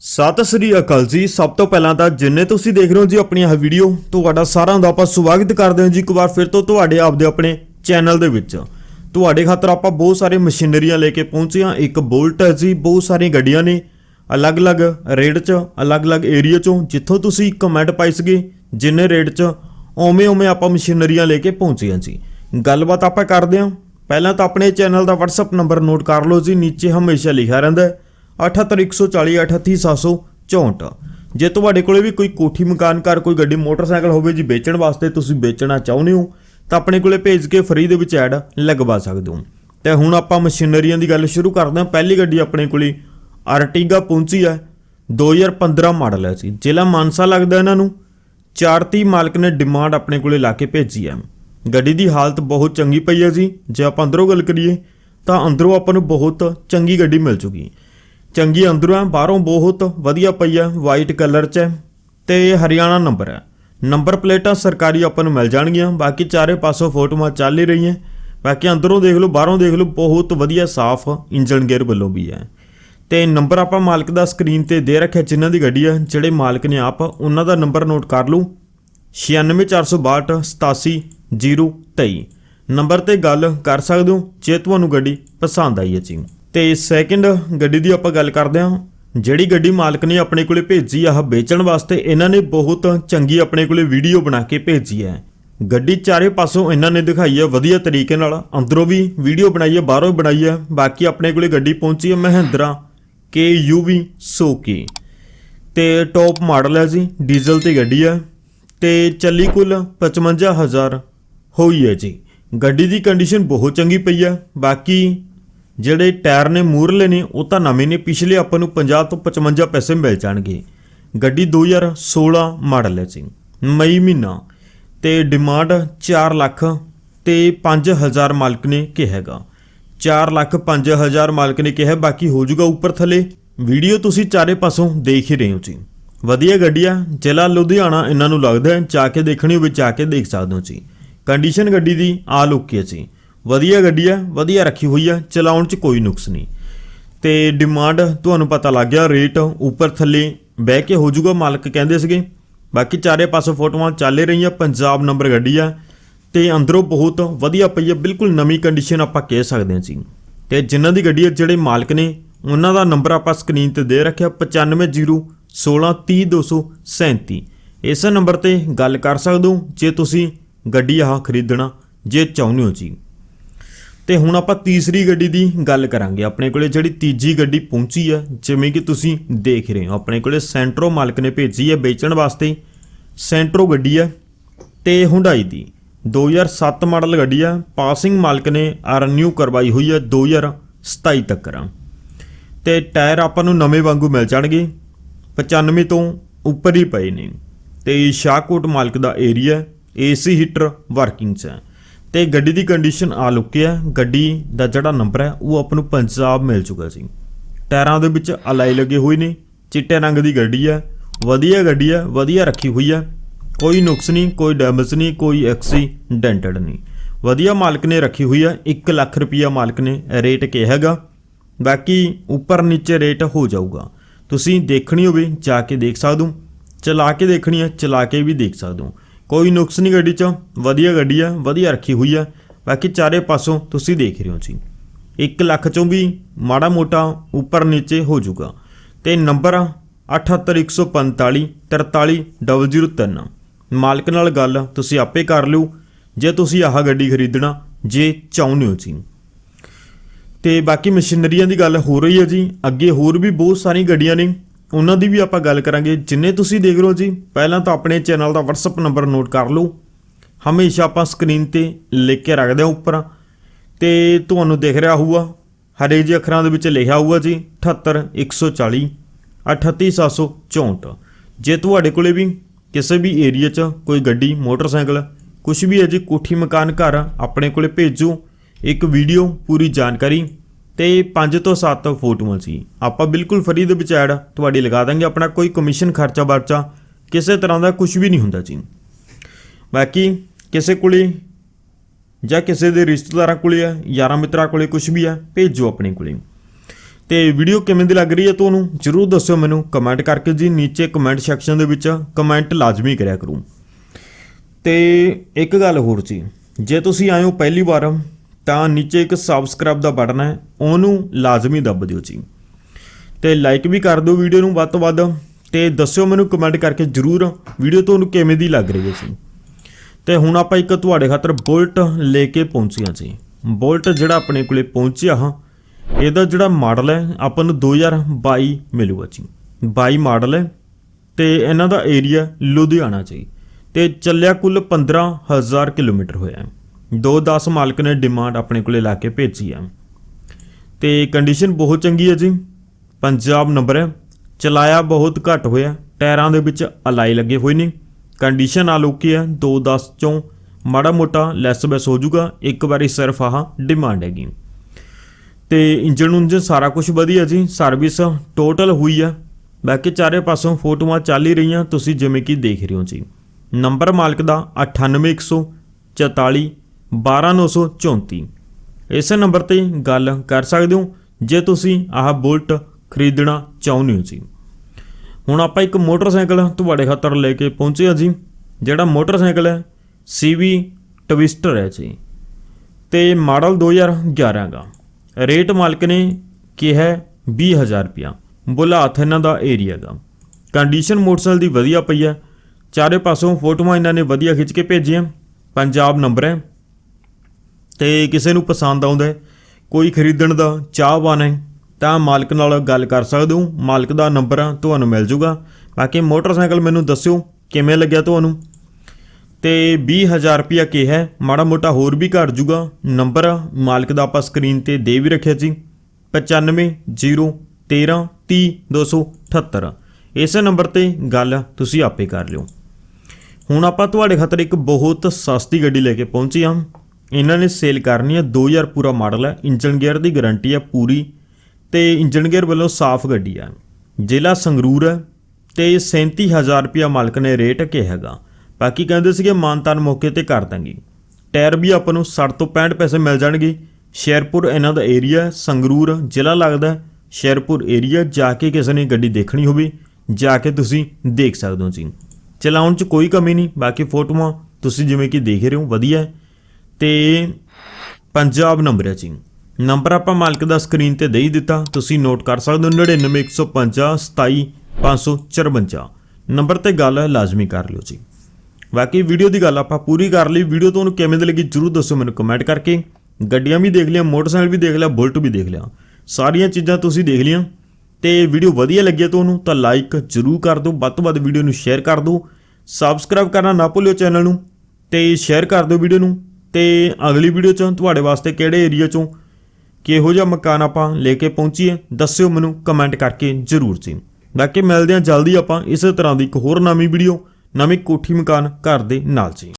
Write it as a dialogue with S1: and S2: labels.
S1: ਸਤਿ ਸ੍ਰੀ ਅਕਾਲ ਜੀ। ਸਭ ਤੋਂ ਪਹਿਲਾਂ ਤਾਂ ਜਿੰਨੇ ਤੁਸੀਂ ਦੇਖ ਰਹੇ ਹੋ ਜੀ ਆਪਣੀ ਇਹ ਵੀਡੀਓ ਤੁਹਾਡਾ ਸਾਰਿਆਂ ਦਾ ਆਪਾਂ ਸਵਾਗਤ ਕਰਦੇ ਹਾਂ ਜੀ। ਇੱਕ ਵਾਰ ਫਿਰ ਤੋਂ ਤੁਹਾਡੇ ਆਪਦੇ ਆਪਣੇ ਚੈਨਲ ਦੇ ਵਿੱਚ। ਤੁਹਾਡੇ ਖਾਤਰ ਆਪਾਂ ਬਹੁਤ ਸਾਰੇ ਮਸ਼ੀਨਰੀਆਂ ਲੈ ਕੇ ਪਹੁੰਚੇ ਹਾਂ। ਇੱਕ ਬੋਲਟ ਹੈ ਜੀ, ਬਹੁਤ ਸਾਰੀਆਂ ਗੱਡੀਆਂ ਨੇ। ਅਲੱਗ-ਅਲੱਗ ਰੇਟ 'ਚ, ਅਲੱਗ-ਅਲੱਗ ਏਰੀਆ 'ਚੋਂ। ਜਿੱਥੋਂ ਤੁਸੀਂ ਕਮੈਂਟ ਪਾਈ ਸੀਗੇ, ਜਿੰਨੇ ਰੇਟ 'ਚ ਓਵੇਂ ਓਵੇਂ ਆਪਾਂ ਮਸ਼ੀਨਰੀਆਂ ਲੈ ਕੇ ਪਹੁੰਚੇ ਹਾਂ ਜੀ। ਗੱਲਬਾਤ ਆਪਾਂ ਕਰਦੇ ਹਾਂ। ਪਹਿਲਾਂ ਤਾਂ ਆਪਣੇ ਚੈਨਲ ਦਾ WhatsApp ਨੰਬਰ ਨੋਟ ਕਰ ਲਓ ਜੀ। ਨੀਚੇ ਹਮੇਸ਼ਾ ਲਿਖਿਆ ਰਹਿੰਦਾ ਹੈ। 78140 38764 ਜੇ ਤੁਹਾਡੇ ਕੋਲੇ ਵੀ ਕੋਈ ਕੋਠੀ ਮਕਾਨ ਘਰ, ਕੋਈ ਗੱਡੀ, ਮੋਟਰਸਾਈਕਲ ਹੋਵੇ ਜੀ ਵੇਚਣ ਵਾਸਤੇ ਤੁਸੀਂ ਵੇਚਣਾ ਚਾਹੁੰਦੇ ਹੋ, ਤਾਂ ਆਪਣੇ ਕੋਲੇ ਭੇਜ ਕੇ ਫ੍ਰੀ ਦੇ ਵਿੱਚ ਐਡ ਲਗਵਾ ਸਕਦੇ ਹੋ। ਤੇ ਹੁਣ ਆਪਾਂ ਮਸ਼ੀਨਰੀਆਂ ਦੀ ਗੱਲ ਸ਼ੁਰੂ ਕਰਦੇ ਹਾਂ। ਪਹਿਲੀ ਗੱਡੀ ਆਪਣੇ ਕੋਲੇ ਆਰਟੀਗਾ ਪਹੁੰਚੀ ਹੈ 2015 ਮਾਡਲ ਹੈ ਸੀ ਜ਼ਿਲ੍ਹਾ ਮਾਨਸਾ ਲੱਗਦਾ ਇਹਨਾਂ ਨੂੰ। 430 ਮਾਲਕ ਨੇ ਡਿਮਾਂਡ ਆਪਣੇ ਕੋਲੇ ਲਾ ਕੇ ਭੇਜੀ ਹੈ। ਗੱਡੀ ਦੀ ਹਾਲਤ ਬਹੁਤ ਚੰਗੀ ਪਈ ਹੈ ਜੀ। ਜੇ ਆਪਾਂ ਅੰਦਰੋਂ ਗੱਲ ਕਰੀਏ, ਤਾਂ ਅੰਦਰੋਂ ਆਪਾਂ ਨੂੰ ਬਹੁਤ ਚੰਗੀ ਗੱਡੀ ਮਿਲ ਚੁਗੀ ਚੰਗੀ ਅੰਦਰੋਂ ਹੈ ਬਾਹਰੋਂ ਬਹੁਤ ਵਧੀਆ ਪਈ ਹੈ ਵਾਈਟ ਕਲਰ 'ਚ। ਹੈ ਤੇ ਹਰਿਆਣਾ ਨੰਬਰ ਹੈ ਨੰਬਰ ਪਲੇਟਾਂ ਸਰਕਾਰੀ ਆਪਾਂ ਨੂੰ ਮਿਲ ਜਾਣਗੀਆਂ। ਬਾਕੀ ਚਾਰੇ ਪਾਸੋਂ ਫੋਟੋਆਂ ਚੱਲ ਹੀ ਰਹੀਆਂ। ਬਾਕੀ ਅੰਦਰੋਂ ਦੇਖ ਲਓ, ਬਾਹਰੋਂ ਦੇਖ ਲਓ, ਬਹੁਤ ਵਧੀਆ ਸਾਫ਼ ਇੰਜਨ ਗੇਅਰ ਵੱਲੋਂ ਵੀ ਹੈ ਤੇ ਨੰਬਰ ਆਪਾਂ ਮਾਲਕ ਦਾ ਸਕਰੀਨ ਤੇ ਦੇ ਰੱਖਿਆ ਜਿਨ੍ਹਾਂ ਦੀ ਗੱਡੀ ਹੈ ਜਿਹੜੇ ਮਾਲਕ ਨੇ ਆਪ, ਉਹਨਾਂ ਦਾ ਨੰਬਰ ਨੋਟ ਕਰ ਲਓ। 9642 87023 ਨੰਬਰ ਤੇ ਗੱਲ ਕਰ ਸਕਦੇ ਹੋ, ਜੇ ਤੁਹਾਨੂੰ ਗੱਡੀ ਪਸੰਦ ਆਈ ਹੈ ਜੀ। ਤੇ ਸੈਕਿੰਡ ਗੱਡੀ ਦੀ ਆਪਾਂ ਗੱਲ ਕਰਦੇ ਹਾਂ। ਜਿਹੜੀ ਗੱਡੀ ਮਾਲਕ ਨੇ ਆਪਣੇ ਕੋਲੇ ਭੇਜੀ ਆਹ ਵੇਚਣ ਵਾਸਤੇ ਇਹਨਾਂ ਨੇ ਬਹੁਤ ਚੰਗੀ ਆਪਣੇ ਕੋਲੇ ਵੀਡੀਓ ਬਣਾ ਕੇ ਭੇਜੀ ਹੈ। ਗੱਡੀ ਚਾਰੇ ਪਾਸੋਂ ਇਹਨਾਂ ਨੇ ਦਿਖਾਈ ਹੈ ਵਧੀਆ ਤਰੀਕੇ ਨਾਲ। ਅੰਦਰੋਂ ਵੀ ਵੀਡੀਓ ਬਣਾਈ ਹੈ ਬਾਹਰੋਂ ਵੀ ਬਣਾਈ ਹੈ ਬਾਕੀ ਆਪਣੇ ਕੋਲੇ ਗੱਡੀ ਪਹੁੰਚੀ ਹੈ ਮਹਿੰਦਰਾ ਕੇ ਯੂਵੀ 100 ਕੀ ਤੇ ਟੌਪ ਮਾਡਲ ਹੈ ਜੀ ਡੀਜ਼ਲ ਤੇ ਗੱਡੀ ਹੈ ਤੇ ਚੱਲੀ ਕੁੱਲ 55000 ਹੋਈ ਹੈ ਜੀ। ਗੱਡੀ ਦੀ ਕੰਡੀਸ਼ਨ ਬਹੁਤ ਚੰਗੀ ਪਈ ਹੈ ਬਾਕੀ ਜਿਹੜੇ ਟਾਇਰ ਨੇ ਮੂਰਲੇ ਨੇ ਉਹ ਤਾਂ ਨਵੇਂ ਨੇ, ਪਿਛਲੇ ਆਪਾਂ ਨੂੰ 50 ਤੋਂ 55 ਪੈਸੇ ਮਿਲ ਜਾਣਗੇ। ਗੱਡੀ 2016 ਮਾਡਲ ਹੈ ਜੀ। ਮਈ ਮਹੀਨਾ। ਤੇ ਡਿਮਾਂਡ 4 ਲੱਖ ਤੇ 5000 ਮਾਲਕ ਨੇ ਕਿਹਾਗਾ 4 ਲੱਖ 5000 ਮਾਲਕ ਨੇ ਕਿਹਾ, ਬਾਕੀ ਹੋ ਜਾਊਗਾ ਉੱਪਰ ਥੱਲੇ। ਵੀਡੀਓ ਤੁਸੀਂ ਚਾਰੇ ਪਾਸੋਂ ਦੇਖ ਹੀ ਰਹੇ ਹੋ ਜੀ। ਵਧੀਆ ਗੱਡੀ ਆ, ਜ਼ਿਲ੍ਹਾ ਲੁਧਿਆਣਾ ਇਹਨਾਂ ਨੂੰ ਲੱਗਦਾ ਹੈ, ਜਾ ਕੇ ਦੇਖਣੀ ਹੋਵੇ, ਜਾ ਕੇ ਦੇਖ ਸਕਦੇ ਹੋ ਜੀ। ਕੰਡੀਸ਼ਨ ਗੱਡੀ ਦੀ ਆਲ ਓਕੇ ਜੀ। ਵਧੀਆ ਗੱਡੀ ਆ, ਵਧੀਆ ਰੱਖੀ ਹੋਈ ਆ, ਚਲਾਉਣ 'ਚ ਕੋਈ ਨੁਕਸ ਨਹੀਂ। ਤੇ ਡਿਮਾਂਡ ਤੁਹਾਨੂੰ ਪਤਾ ਲੱਗ ਗਿਆ ਰੇਟ ਉੱਪਰ ਥੱਲੇ ਬਹਿ ਕੇ ਹੋ ਜਾਊਗਾ, ਮਾਲਕ ਕਹਿੰਦੇ ਸੀਗੇ। ਬਾਕੀ ਚਾਰੇ ਪਾਸੇ ਫੋਟੋਆਂ ਚੱਲ ਰਹੀਆਂ, ਪੰਜਾਬ ਨੰਬਰ ਗੱਡੀ ਆ। ਤੇ ਅੰਦਰੋਂ ਬਹੁਤ ਵਧੀਆ ਪਈ ਹੈ ਬਿਲਕੁਲ ਨਵੀਂ ਕੰਡੀਸ਼ਨ ਆਪਾਂ ਕਹਿ ਸਕਦੇ ਹਾਂ ਜੀ। ਤੇ ਜਿਨ੍ਹਾਂ ਦੀ ਗੱਡੀ ਹੈ ਜਿਹੜੇ ਮਾਲਕ ਨੇ, ਉਹਨਾਂ ਦਾ ਨੰਬਰ ਆਪਾਂ ਸਕਰੀਨ ਤੇ ਦੇ ਰੱਖਿਆ 9501630237 ਇਸ ਨੰਬਰ ਤੇ ਗੱਲ ਕਰ ਸਕਦੇ ਹੋ, ਜੇ ਤੁਸੀਂ ਗੱਡੀ ਆਹ ਖਰੀਦਣਾ, ਜੇ ਚਾਹੁੰਦੇ ਹੋ ਜੀ। ਤੇ ਹੁਣ ਆਪਾਂ ਤੀਸਰੀ ਗੱਡੀ ਦੀ ਗੱਲ ਕਰਾਂਗੇ। ਆਪਣੇ ਕੋਲੇ ਜਿਹੜੀ ਤੀਜੀ ਗੱਡੀ ਪਹੁੰਚੀ ਹੈ ਜਿਵੇਂ ਕਿ ਤੁਸੀਂ ਦੇਖ ਰਹੇ ਹੋ। ਆਪਣੇ ਕੋਲੇ ਸੈਂਟਰੋ ਮਾਲਕ ਨੇ ਭੇਜੀ ਹੈ ਵੇਚਣ ਵਾਸਤੇ। ਸੈਂਟਰੋ ਗੱਡੀ ਹੈ ਤੇ ਹੁੰਡਾਈ ਦੀ। 2007 ਮਾਡਲ ਗੱਡੀ ਆ। ਪਾਸਿੰਗ ਮਾਲਕ ਨੇ ਰੀਨਿਊ ਕਰਵਾਈ ਹੋਈ ਹੈ 2027 ਤੱਕ ਤੇ ਟਾਇਰ ਆਪਾਂ ਨੂੰ ਨਵੇਂ ਵਾਂਗੂ ਮਿਲ ਜਾਣਗੇ। 95 ਤੋਂ ਉੱਪਰ ਹੀ ਪਏ ਨੇ। ਤੇ ਸ਼ਾਹਕੋਟ ਮਾਲਕ ਦਾ ਏਰੀਆ, ਏਸੀ ਹੀਟਰ, ਵਰਕਿੰਗ 'ਚ ਹੈ ਤੇ ਗੱਡੀ ਦੀ ਕੰਡੀਸ਼ਨ ਆ ਲੁੱਕੀ ਹੈ, ਗੱਡੀ ਦਾ ਜਿਹੜਾ ਨੰਬਰ ਹੈ, ਉਹ ਆਪਾਂ ਨੂੰ ਪੰਜਾਬ ਮਿਲ ਚੁੱਕਾ ਸੀ। ਟਾਇਰਾਂ ਦੇ ਵਿੱਚ ਅਲਾਈ ਲੱਗੇ ਹੋਏ ਨੇ, ਚਿੱਟੇ ਰੰਗ ਦੀ ਗੱਡੀ ਹੈ, ਵਧੀਆ ਗੱਡੀ ਹੈ, ਵਧੀਆ ਰੱਖੀ ਹੋਈ ਹੈ। ਕੋਈ ਨੁਕਸ ਨਹੀਂ, ਕੋਈ ਡੈਮੇਜ ਨਹੀਂ, ਕੋਈ ਐਕਸੀਡੈਂਟਡ ਨਹੀਂ। ਵਧੀਆ ਮਾਲਕ ਨੇ ਰੱਖੀ ਹੋਈ ਹੈ 1 ਲੱਖ ਰੁਪਈਆ ਮਾਲਕ ਨੇ ਰੇਟ ਕਿਹਾ ਹੈਗਾ। ਬਾਕੀ ਉੱਪਰ ਨੀਚੇ ਰੇਟ ਹੋ ਜਾਊਗਾ। ਤੁਸੀਂ ਦੇਖਣੀ ਹੋਵੇ, ਜਾ ਕੇ ਦੇਖ ਸਕਦੇ ਹੋ। ਚਲਾ ਕੇ ਦੇਖਣੀ ਹੈ, ਚਲਾ ਕੇ ਵੀ ਦੇਖ ਸਕਦੇ ਹੋ। ਕੋਈ ਨੁਕਸ ਨਹੀਂ ਗੱਡੀ 'ਚ। ਵਧੀਆ ਗੱਡੀ ਆ, ਵਧੀਆ ਰੱਖੀ ਹੋਈ ਆ। ਬਾਕੀ ਚਾਰੇ ਪਾਸੋਂ ਤੁਸੀਂ ਦੇਖ ਰਹੇ ਹੋ ਜੀ। 1 ਲੱਖ ਚੋਂ ਵੀ ਮਾੜਾ ਮੋਟਾ ਉੱਪਰ ਨੀਚੇ ਹੋ ਜਾਊਗਾ। ਤੇ ਨੰਬਰ 78145 43003 ਮਾਲਕ ਨਾਲ ਗੱਲ ਤੁਸੀਂ ਆਪੇ ਕਰ ਲਿਓ। ਜੇ ਤੁਸੀਂ ਆਹ ਗੱਡੀ ਖਰੀਦਣਾ, ਜੇ ਚਾਹੁੰਦੇ ਹੋ ਜੀ। ਤੇ ਬਾਕੀ ਮਸ਼ੀਨਰੀਆਂ ਦੀ ਗੱਲ ਹੋ ਰਹੀ ਹੈ ਜੀ। ਅੱਗੇ ਹੋਰ ਵੀ ਬਹੁਤ ਸਾਰੀਆਂ ਗੱਡੀਆਂ ਨੇ। ਉਹਨਾਂ ਦੀ ਵੀ ਆਪਾਂ ਗੱਲ ਕਰਾਂਗੇ। ਜਿੰਨੇ ਤੁਸੀਂ ਦੇਖ ਰਹੇ ਹੋ ਜੀ, ਪਹਿਲਾਂ ਤਾਂ ਆਪਣੇ ਚੈਨਲ ਦਾ WhatsApp ਨੰਬਰ ਨੋਟ ਕਰ ਲਓ। ਹਮੇਸ਼ਾ ਆਪਾਂ ਸਕਰੀਨ ਤੇ ਲਿਖ ਕੇ ਰੱਖਦੇ ਹਾਂ ਉੱਪਰ। ਤੇ ਤੁਹਾਨੂੰ ਦਿਖ ਰਿਹਾ ਹੋਊਗਾ, ਹਰੇ ਜਿਹੇ ਅੱਖਰਾਂ ਦੇ ਵਿੱਚ ਲਿਖਿਆ ਹੋਊਗਾ ਜੀ 78140 38764 ਜੇ ਤੁਹਾਡੇ ਕੋਲੇ ਵੀ ਕਿਸੇ ਵੀ ਏਰੀਆ 'ਚ ਕੋਈ ਗੱਡੀ, ਮੋਟਰਸਾਈਕਲ ਕੁਝ ਵੀ ਹੈ ਜੀ, ਕੋਠੀ, ਮਕਾਨ, ਘਰ, ਆਪਣੇ ਕੋਲੇ ਭੇਜੋ। ਇੱਕ ਵੀਡੀਓ ਪੂਰੀ ਜਾਣਕਾਰੀ ਤੇ 5 ਤੋਂ 7 ਫੋਟੋਆਂ ਸੀ। ਆਪਾਂ ਬਿਲਕੁਲ ਫਰੀ ਦੇ ਵਿੱਚ ਐਡ ਤੁਹਾਡੀ ਲਗਾ ਦਾਂਗੇ, ਆਪਣਾ ਕੋਈ ਕਮਿਸ਼ਨ ਖਰਚਾ ਵਰਚਾ ਕਿਸੇ ਤਰ੍ਹਾਂ ਦਾ ਕੁਝ ਵੀ ਨਹੀਂ ਹੁੰਦਾ ਜੀ। ਬਾਕੀ ਕਿਸੇ ਕੋਲੇ ਜਾਂ ਕਿਸੇ ਦੇ ਰਿਸ਼ਤੇਦਾਰਾਂ ਕੋਲੇ ਹੈ ਯਾਰਾਂ ਮਿੱਤਰਾਂ ਕੋਲੇ ਕੁਝ ਵੀ ਹੈ ਭੇਜੋ ਆਪਣੇ ਕੋਲੇ। ਤੇ ਵੀਡੀਓ ਕਿਵੇਂ ਦੀ ਲੱਗ ਰਹੀ ਹੈ ਤੁਹਾਨੂੰ, ਜਰੂਰ ਦੱਸਿਓ ਮੈਨੂੰ ਕਮੈਂਟ ਕਰਕੇ ਜੀ, ਨੀਚੇ ਕਮੈਂਟ ਸੈਕਸ਼ਨ ਦੇ ਵਿੱਚ ਕਮੈਂਟ ਲਾਜ਼ਮੀ ਕਰਿਆ ਕਰੋ। ਤੇ ਇੱਕ ਗੱਲ ਹੋਰ ਜੀ, ਜੇ ਤੁਸੀਂ ਆਏ ਹੋ ਪਹਿਲੀ ਵਾਰ ਤਾਂ ਨੀਚੇ ਇੱਕ ਸਬਸਕ੍ਰਾਈਬ ਦਾ ਬਟਨ ਹੈ, ਉਹਨੂੰ ਲਾਜ਼ਮੀ ਦੱਬ ਦਿਓ ਜੀ। ਤੇ ਲਾਈਕ ਵੀ ਕਰ ਦਿਓ ਵੀਡੀਓ ਨੂੰ ਵੱਧ ਤੋਂ ਵੱਧ ਤੇ ਦੱਸਿਓ ਮੈਨੂੰ ਕਮੈਂਟ ਕਰਕੇ ਜਰੂਰ ਵੀਡੀਓ ਤੁਹਾਨੂੰ ਕਿਵੇਂ ਦੀ ਲੱਗ ਰਹੀ ਹੈ ਜੀ। ਤੇ ਹੁਣ ਆਪਾਂ ਇੱਕ ਤੁਹਾਡੇ ਖਾਤਰ ਬੁਲਟ ਲੈ ਕੇ ਪਹੁੰਚੀਆਂ ਜੀ। ਬੁਲਟ ਜਿਹੜਾ ਆਪਣੇ ਕੋਲੇ ਪਹੁੰਚਿਆ ਹਾਂ, ਇਹਦਾ ਜਿਹੜਾ ਮਾਡਲ ਹੈ, ਆਪਾਂ ਨੂੰ 2022 ਮਿਲੂਗਾ ਜੀ। 22 ਮਾਡਲ ਹੈ ਤੇ ਇਹਨਾਂ ਦਾ ਏਰੀਆ ਲੁਧਿਆਣਾ ਜੀ। ਤੇ ਚੱਲਿਆ ਕੁੱਲ 15000 ਕਿਲੋਮੀਟਰ ਹੋਇਆ ਹੈ। 210 ਮਾਲਕ ਨੇ ਡਿਮਾਂਡ ਆਪਣੇ ਕੋਲੇ ਲਾ ਕੇ ਭੇਜੀ ਹੈ ਤੇ ਕੰਡੀਸ਼ਨ ਬਹੁਤ ਚੰਗੀ ਹੈ ਜੀ। ਪੰਜਾਬ ਨੰਬਰ ਹੈ। ਚਲਾਇਆ ਬਹੁਤ ਘੱਟ ਹੋਇਆ। ਟਾਇਰਾਂ ਦੇ ਵਿੱਚ ਅਲਾਈ ਲੱਗੇ ਹੋਏ ਨੇ। ਕੰਡੀਸ਼ਨ ਆ ਲੋਕੀ ਹੈ 210 ਚੋਂ ਮਾੜਾ ਮੋਟਾ ਲੈਸ ਬੈਸ ਹੋ ਜਾਊਗਾ। ਇੱਕ ਵਾਰੀ ਸਿਰਫ ਆਹ ਡਿਮਾਂਡ ਹੈਗੀ। ਤੇ ਇੰਜਨ ਉਂਜਨ ਸਾਰਾ ਕੁਝ ਵਧੀਆ ਜੀ। ਸਰਵਿਸ ਟੋਟਲ ਹੋਈ ਆ। ਬਾਕੀ ਚਾਰੇ ਪਾਸੋਂ ਫੋਟੋਆਂ ਚੱਲ ਹੀ ਰਹੀਆਂ। ਤੁਸੀਂ ਜਿਵੇਂ ਕਿ ਦੇਖ ਰਹੇ ਹੋ ਜੀ। ਨੰਬਰ ਮਾਲਕ ਦਾ 98144 12934 ਇਸੇ ਨੰਬਰ ਤੇ ਗੱਲ ਕਰ ਸਕਦੇ ਹੋ, ਜੇ ਤੁਸੀਂ ਆਹ ਬੁਲਟ ਖਰੀਦਣਾ ਚਾਹੁੰਦੇ ਹੋ ਜੀ। ਹੁਣ ਆਪਾਂ ਇੱਕ ਮੋਟਰਸਾਈਕਲ ਤੁਹਾਡੇ ਖਾਤਰ ਲੈ ਕੇ ਪਹੁੰਚੇ ਹਾਂ ਜੀ, ਜਿਹੜਾ ਮੋਟਰਸਾਈਕਲ ਹੈ ਸੀਵੀ ਟਵਿਸਟਰ ਹੈ ਜੀ, ਤੇ ਮਾਡਲ 2011 ਦਾ। ਰੇਟ ਮਾਲਕ ਨੇ ਕਿਹਾ ਹੈ 20000 ਰੁਪਿਆ ਬੁਲਾਥ ਇਹਨਾਂ ਦਾ ਏਰੀਆ ਦਾ। ਕੰਡੀਸ਼ਨ ਮੋਟਰਸਾਈਕਲ ਦੀ ਵਧੀਆ ਪਈ ਹੈ। ਚਾਰੇ ਪਾਸੋਂ ਫੋਟੋਆਂ ਇਹਨਾਂ ਨੇ ਵਧੀਆ ਖਿੱਚ ਕੇ ਭੇਜੀਆਂ। ਪੰਜਾਬ ਨੰਬਰ ਹੈ ਤੇ ਕਿਸੇ ਨੂੰ ਪਸੰਦ ਆਉਂਦਾ ਹੈ, ਕੋਈ ਖਰੀਦਣ ਦਾ ਚਾਹਵਾਨ ਹੈ ਤਾਂ ਮਾਲਕ ਨਾਲ ਗੱਲ ਕਰ ਸਕਦੇ ਹੋ। ਮਾਲਕ ਦਾ ਨੰਬਰ ਤੁਹਾਨੂੰ ਮਿਲ ਜੂਗਾ। ਬਾਕੀ ਮੋਟਰਸਾਈਕਲ ਮੈਨੂੰ ਦੱਸਿਓ ਕਿਵੇਂ ਲੱਗਿਆ ਤੁਹਾਨੂੰ? ਤੇ 20000 ਰੁਪਿਆ ਕੀ ਹੈ? ਮਾੜਾ ਮੋਟਾ ਹੋਰ ਵੀ ਘਟ ਜੂਗਾ। ਨੰਬਰ ਮਾਲਕ ਦਾ ਆਪਾਂ ਸਕਰੀਨ ਤੇ ਦੇ ਵੀ ਰੱਖਿਆ ਜੀ 9501330278 ਇਸੇ ਨੰਬਰ ਤੇ ਗੱਲ ਤੁਸੀਂ ਆਪੇ ਕਰ ਲਿਓ। ਹੁਣ ਆਪਾਂ ਤੁਹਾਡੇ ਖਾਤਰ ਇੱਕ ਬਹੁਤ ਸਸਤੀ ਗੱਡੀ ਲੈ ਕੇ ਪਹੁੰਚੇ ਹਾਂ। ਇਹਨਾਂ ਨੇ ਸੇਲ ਕਰਨੀ ਹੈ 2000 ਪੂਰਾ ਮਾਡਲ ਹੈ ਇੰਜਨ ਗੇਅਰ ਦੀ ਗਾਰੰਟੀ ਹੈ ਪੂਰੀ ਤੇ ਇੰਜਨ ਗੇਅਰ ਵੱਲੋਂ ਸਾਫ਼ ਗੱਡੀ ਹੈ ਜ਼ਿਲ੍ਹਾ ਸੰਗਰੂਰ ਹੈ ਤੇ 37000 ਰੁਪਿਆ ਮਾਲਕ ਨੇ ਰੇਟ ਕਿਹਾ ਹੈਗਾ। ਬਾਕੀ ਕਹਿੰਦੇ ਸੀਗੇ ਮਾਨਤਾਨ ਮੌਕੇ ਤੇ ਕਰ ਦਾਂਗੇ। ਟਾਇਰ ਵੀ ਆਪਾਂ ਨੂੰ 60 ਤੋਂ 65 ਪੈਸੇ ਮਿਲ ਜਾਣਗੇ। ਸ਼ੇਰਪੁਰ ਇਹਨਾਂ ਦਾ ਏਰੀਆ ਸੰਗਰੂਰ ਜ਼ਿਲ੍ਹਾ ਲੱਗਦਾ ਸ਼ੇਰਪੁਰ ਏਰੀਆ ਜਾ ਕੇ ਕਿਸੇ ਨੇ ਗੱਡੀ ਦੇਖਣੀ ਹੋਵੇ, ਜਾ ਕੇ ਤੁਸੀਂ ਦੇਖ ਸਕਦੇ ਹੋ ਜੀ। ਚਲਾਉਣ 'ਚ ਕੋਈ ਕਮੀ ਨਹੀਂ, ਬਾਕੀ ਫੋਟੋਆਂ ਤੁਸੀਂ ਜਿਵੇਂ ਕਿ ਦੇਖ ਰਹੇ ਹੋ, ਵਧੀਆ ਹੈ। ਤੇ ਪੰਜਾਬ ਨੰਬਰ ਹੈ ਜੀ। ਨੰਬਰ ਆਪਾਂ ਮਾਲਕ ਦਾ ਸਕਰੀਨ ਤੇ ਦੇ ਹੀ ਦਿੱਤਾ। ਤੁਸੀਂ ਨੋਟ ਕਰ ਸਕਦੇ ਹੋ 99150 27554 ਨੰਬਰ ਤੇ ਗੱਲ ਲਾਜ਼ਮੀ ਕਰ ਲਿਓ ਜੀ। ਬਾਕੀ ਵੀਡੀਓ ਦੀ ਗੱਲ ਆਪਾਂ ਪੂਰੀ ਕਰ ਲਈ। ਵੀਡੀਓ ਤੁਹਾਨੂੰ ਕਿਵੇਂ ਦੀ ਲੱਗੀ ਜਰੂਰ ਦੱਸੋ ਮੈਨੂੰ ਕਮੈਂਟ ਕਰਕੇ। ਗੱਡੀਆਂ ਵੀ ਦੇਖ ਲਿਆ, ਮੋਟਰਸਾਈਕਲ ਵੀ ਦੇਖ ਲਿਆ, ਬੁਲਟ ਵੀ ਦੇਖ ਲਿਆ। ਸਾਰੀਆਂ ਚੀਜ਼ਾਂ ਤੁਸੀਂ ਦੇਖ ਲਿਆ ਤੇ ਵੀਡੀਓ ਵਧੀਆ ਲੱਗੀ ਤੁਹਾਨੂੰ ਤਾਂ ਲਾਈਕ ਜਰੂਰ ਕਰ ਦਿਓ। ਵੱਧ ਤੋਂ ਵੱਧ ਵੀਡੀਓ ਨੂੰ ਸ਼ੇਅਰ ਕਰ ਦਿਓ। ਸਬਸਕ੍ਰਾਈਬ ਕਰਨਾ ਨਾ ਭੁੱਲਿਓ ਚੈਨਲ ਨੂੰ। ਤੇ ਸ਼ੇਅਰ ਕਰ ਦਿਓ ਵੀਡੀਓ ਨੂੰ। ਤੇ ਅਗਲੀ ਵੀਡੀਓ 'ਚ ਤੁਹਾਡੇ ਵਾਸਤੇ ਕਿਹੜੇ ਏਰੀਆ 'ਚੋਂ ਕਿਹੋ ਜਿਹਾ ਮਕਾਨ ਆਪਾਂ ਲੈ ਕੇ ਪਹੁੰਚੀਏ, ਦੱਸਿਓ ਮੈਨੂੰ ਕਮੈਂਟ ਕਰਕੇ ਜਰੂਰ ਜੀ। ਬਾਕੀ ਮਿਲਦੇ ਹਾਂ ਜਲਦੀ ਆਪਾਂ ਇਸੇ ਤਰ੍ਹਾਂ ਦੀ ਇੱਕ ਹੋਰ ਨਵੀਂ ਵੀਡੀਓ, ਨਵੀਂ ਕੋਠੀ ਮਕਾਨ ਘਰ ਦੇ ਨਾਲ ਜੀ।